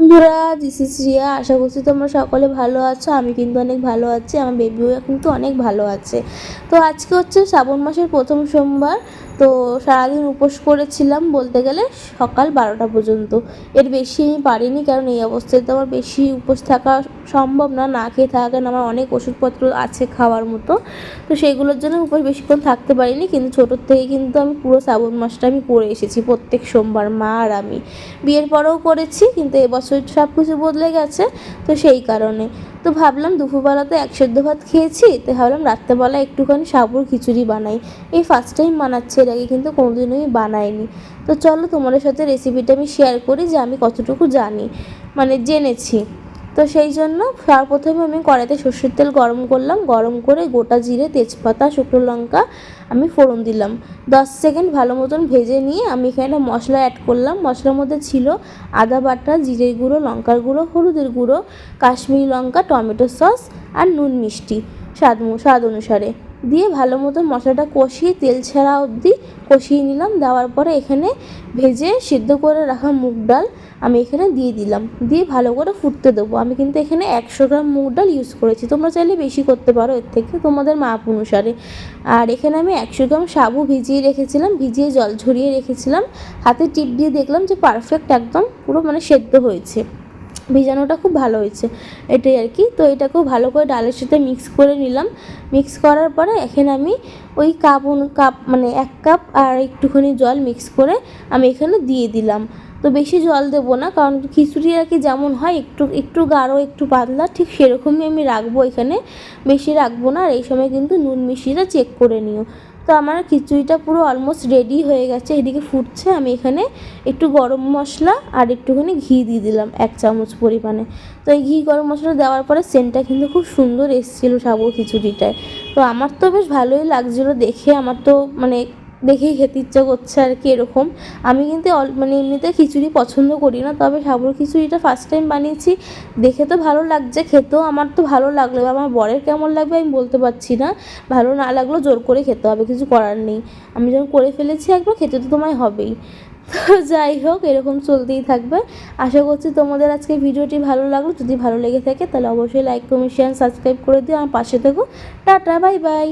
বন্ধুরা this is Riya আশা করছি তোমরা সকলে ভালো আছো, আমি কিন্তু অনেক ভালো আছি, আমার বেবিও কিন্তু অনেক ভালো আছে। তো আজকে হচ্ছে শ্রাবণ মাসের প্রথম সোমবার তো সারাদিন উপোস করেছিলাম বলতে গেলে সকাল বারোটা পর্যন্ত। এর বেশি আমি পারিনি কারণ এই অবস্থায় তো আমার বেশি উপোস থাকা সম্ভব না না খেয়ে থাকা কারণ আমার অনেক ওষুধপত্র আছে খাওয়ার মতো। তো সেইগুলোর জন্য উপোস বেশিক্ষণ থাকতে পারিনি কিন্তু ছোটোর থেকে কিন্তু আমি পুরো শ্রাবণ মাসটা আমি করে এসেছি প্রত্যেক সোমবার, মা আর আমি। বিয়ের পরেও করেছি কিন্তু এবছর সব কিছু বদলে গেছে তো সেই কারণে। তো ভাবলাম দুপুরবেলা তো এক সেদ্ধ ভাত খেয়েছি তো ভাবলাম রাত্রেবেলা একটুখানি সাবুর খিচুড়ি বানাই। এই ফার্স্ট টাইম বানাচ্ছি, এর আগে কিন্তু কোনোদিনও আমি বানাইনি। তো চলো তোমাদের সাথে রেসিপিটা আমি শেয়ার করি যে আমি কতটুকু জানি। মানে জেনেছি। তো সেই জন্য সর্বপ্রথমে আমি কড়াইতে সর্ষের তেল গরম করলাম। গরম করে গোটা জিরে, তেজপাতা, শুকনো লঙ্কা আমি ফোড়ন দিলাম। দশ সেকেন্ড ভালো মতন ভেজে নিয়ে আমি এখানে মশলা অ্যাড করলাম। মশলার মধ্যে ছিল আদা বাটা জিরে গুঁড়ো, লঙ্কার গুঁড়ো, হলুদের গুঁড়ো, কাশ্মীরি লঙ্কা, টমেটো সস আর নুন মিষ্টি স্বাদ স্বাদ অনুসারে। দিয়ে ভালো মতো মশলাটা কষিয়ে তেল ছাড়া অবধি কষিয়ে নিলাম। দেওয়ার পরে এখানে ভেজে সিদ্ধ করে রাখা মুগ ডাল আমি এখানে দিয়ে দিলাম। দিয়ে ভালো করে ফুটতে দেবো। আমি কিন্তু এখানে একশো গ্রাম মুগ ডাল ইউজ করেছি। তোমরা চাইলে বেশি করতে পারো, এর থেকে তোমাদের মাপ অনুসারে। আর এখানে আমি একশো গ্রাম সাবু ভিজিয়ে রেখেছিলাম, ভিজিয়ে জল ঝরিয়ে রেখেছিলাম। হাতে টিপ দিয়ে দেখলাম যে পারফেক্ট একদম পুরো মানে সেদ্ধ হয়েছে। ভিজানোটা খুব ভালো হয়েছে, এটাই আর কি। তো এটাকেও ভালো করে ডালের সাথে মিক্স করে নিলাম। মিক্স করার পরে এখানে আমি ওই কাপ কাপ মানে এক কাপ আর একটুখানি জল মিক্স করে আমি এখানে দিয়ে দিলাম। তো বেশি জল দেবো না, কারণ খিচুড়ি আর কি যেমন হয়, একটু একটু গাঢ়, একটু পাতলা, ঠিক সেরকমই আমি রাখব এখানে। বেশি রাখব না, আর এই সময় কিন্তু নুন মিষ্টিটা চেক করে নিও। তো আমার খিচুড়িটা পুরো অলমোস্ট রেডি হয়ে গেছে। এদিকে ফুটছে, আমি এখানে একটু গরম মশলা আর একটুখানি ঘি দিয়ে দিলাম, এক চামচ পরিমাণে। তো এই ঘি গরম মশলা দেওয়ার পরে সেন্টটা কিন্তু খুব সুন্দর এসেছিল সাবু খিচুড়িটায়। তো আমার তো বেশ ভালোই লাগছিল দেখে, আমার তো মানে দেখেই খেতে ইচ্ছা করছে আর কি এরকম। আমি কিন্তু মানে এমনিতে খিচুড়ি পছন্দ করি না, তবে সাবুর খিচুড়িটা ফার্স্ট টাইম বানিয়েছি। দেখে তো ভালো লাগছে, খেতেও আমার তো ভালো লাগল, আমার বরের কেমন লাগবে আমি বলতে পারছি না। ভালো না লাগলেও জোর করে খেতে হবে, কিছু করার নেই। আমি যখন করে ফেলেছি একবার, খেতে তো তোমায় হবেই। তো যাই হোক, এরকম চলতেই থাকবে। আশা করছি তোমাদের আজকে ভিডিওটি ভালো লাগল। যদি ভালো লেগে থাকে, তাহলে অবশ্যই লাইক কমেন্ট শেয়ার সাবস্ক্রাইব করে দিও। আমার পাশে থেকো। Tata bye bye